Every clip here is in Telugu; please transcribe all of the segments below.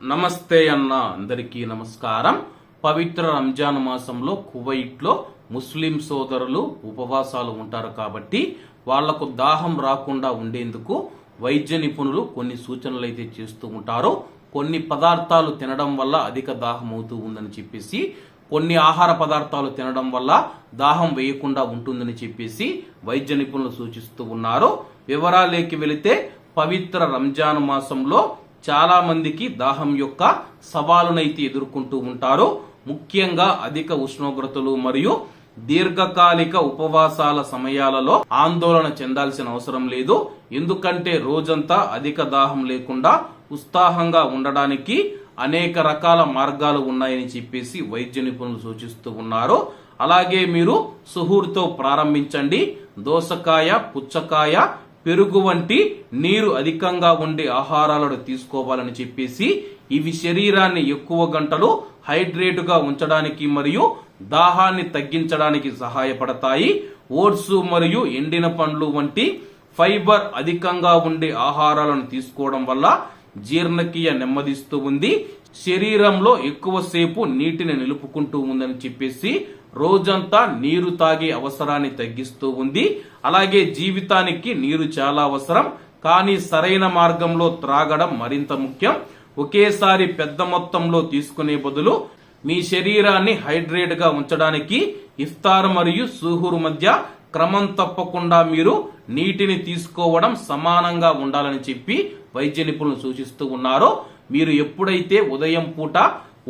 నమస్తే అన్న అందరికీ నమస్కారం. పవిత్ర రంజాన్ మాసంలో కువైట్లో ముస్లిం సోదరులు ఉపవాసాలు ఉంటారు కాబట్టి వాళ్ళకు దాహం రాకుండా ఉండేందుకు వైద్య నిపుణులు కొన్ని సూచనలు అయితే చేస్తూ ఉంటారు. కొన్ని పదార్థాలు తినడం వల్ల అధిక దాహం అవుతూ ఉందని చెప్పేసి కొన్ని ఆహార పదార్థాలు తినడం వల్ల దాహం వేయకుండా ఉంటుందని చెప్పేసి వైద్య నిపుణులు సూచిస్తూ ఉన్నారు. వివరాలేకి వెళితే పవిత్ర రంజాన్ మాసంలో చాలా మందికి దాహం యొక్క సవాలునైతే ఎదుర్కొంటూ ఉంటారు. ముఖ్యంగా అధిక ఉష్ణోగ్రతలు మరియు దీర్ఘకాలిక ఉపవాసాల సమయాలలో ఆందోళన చెందాల్సిన అవసరం లేదు. ఎందుకంటే రోజంతా అధిక దాహం లేకుండా ఉత్సాహంగా ఉండడానికి అనేక రకాల మార్గాలు ఉన్నాయని చెప్పేసి వైద్య నిపుణులు సూచిస్తూ ఉన్నారు. అలాగే మీరు సుహూర్తో ప్రారంభించండి. దోసకాయ పుచ్చకాయ పెరుగు వంటి నీరు అధికంగా ఉండే ఆహారాలను తీసుకోవాలని చెప్పేసి ఇవి శరీరాన్ని ఎక్కువ గంటలు హైడ్రేటుగా ఉంచడానికి మరియు దాహాన్ని తగ్గించడానికి సహాయపడతాయి. ఓట్స్ మరియు ఎండిన పండ్లు వంటి ఫైబర్ అధికంగా ఉండే ఆహారాలను తీసుకోవడం వల్ల జీర్ణక్రియ నెమ్మదిస్తూ ఉంది. శరీరంలో ఎక్కువసేపు నీటిని నిలుపుకుంటూ ఉందని చెప్పేసి రోజంతా నీరు తాగే అవసరాన్ని తగ్గిస్తూ ఉంది. అలాగే జీవితానికి నీరు చాలా అవసరం. కానీ సరైన మార్గంలో త్రాగడం మరింత ముఖ్యం. ఒకేసారి పెద్ద మొత్తంలో తీసుకునే బదులు మీ శరీరాన్ని హైడ్రేట్గా ఉంచడానికి ఇఫ్తార్ మరియు సుహూర్ మధ్య క్రమం తప్పకుండా మీరు నీటిని తీసుకోవడం సమానంగా ఉండాలని చెప్పి వైద్య నిపుణులు సూచిస్తూ ఉన్నారు. మీరు ఎప్పుడైతే ఉదయం పూట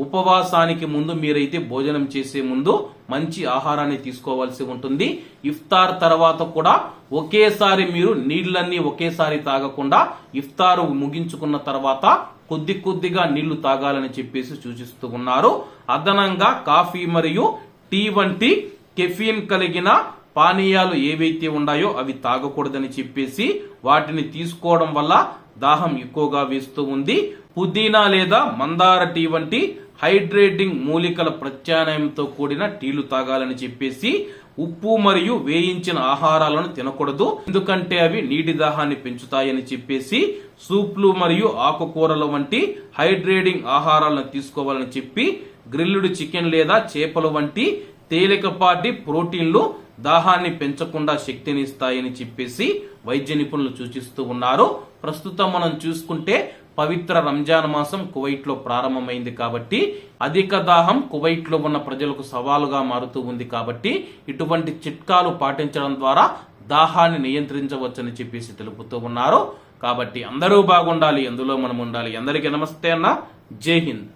ఉపవాసానికి ముందు మీరైతే భోజనం చేసే ముందు మంచి ఆహారాన్ని తీసుకోవాల్సి ఉంటుంది. ఇఫ్తార్ తర్వాత కూడా ఒకేసారి మీరు నీళ్ళన్నీ ఒకేసారి తాగకుండా ఇఫ్తారు ముగించుకున్న తర్వాత కొద్ది కొద్దిగా నీళ్ళు తాగాలని చెప్పేసి సూచిస్తూ ఉన్నారు. అదనంగా కాఫీ మరియు టీ వంటి కెఫీన్ కలిగిన పానీయాలు ఏవైతే ఉన్నాయో అవి తాగకూడదని చెప్పేసి వాటిని తీసుకోవడం వల్ల దాహం ఎక్కువగా వేస్తూ ఉంది. పుదీనా లేదా మందార టీ వంటి హైడ్రేటింగ్ మూలికల ప్రత్యామ్నాయంతో కూడిన టీలు తాగాలని చెప్పేసి ఉప్పు మరియు వేయించిన ఆహారాలను తినకూడదు. ఎందుకంటే అవి నీటి దాహాన్ని పెంచుతాయని చెప్పేసి సూప్లు మరియు ఆకుకూరల వంటి హైడ్రేటింగ్ ఆహారాలను తీసుకోవాలని చెప్పి గ్రిల్లుడ్ చికెన్ లేదా చేపలు వంటి తేలికపాటి ప్రోటీన్లు దాహాన్ని పెంచకుండా శక్తిని ఇస్తాయని చెప్పేసి వైద్య నిపుణులు సూచిస్తూ ఉన్నారు. ప్రస్తుతం మనం చూసుకుంటే పవిత్ర రంజాన్ మాసం కువైట్లో ప్రారంభమైంది కాబట్టి అధిక దాహం కువైట్లో ఉన్న ప్రజలకు సవాలుగా మారుతూ ఉంది కాబట్టి ఇటువంటి చిట్కాలు పాటించడం ద్వారా దాహాన్ని నియంత్రించవచ్చని చెప్పేసి తెలుపుతూ ఉన్నారు. కాబట్టి అందరూ బాగుండాలి అందులో మనం ఉండాలి. అందరికీ నమస్తే అన్న. జై హింద్.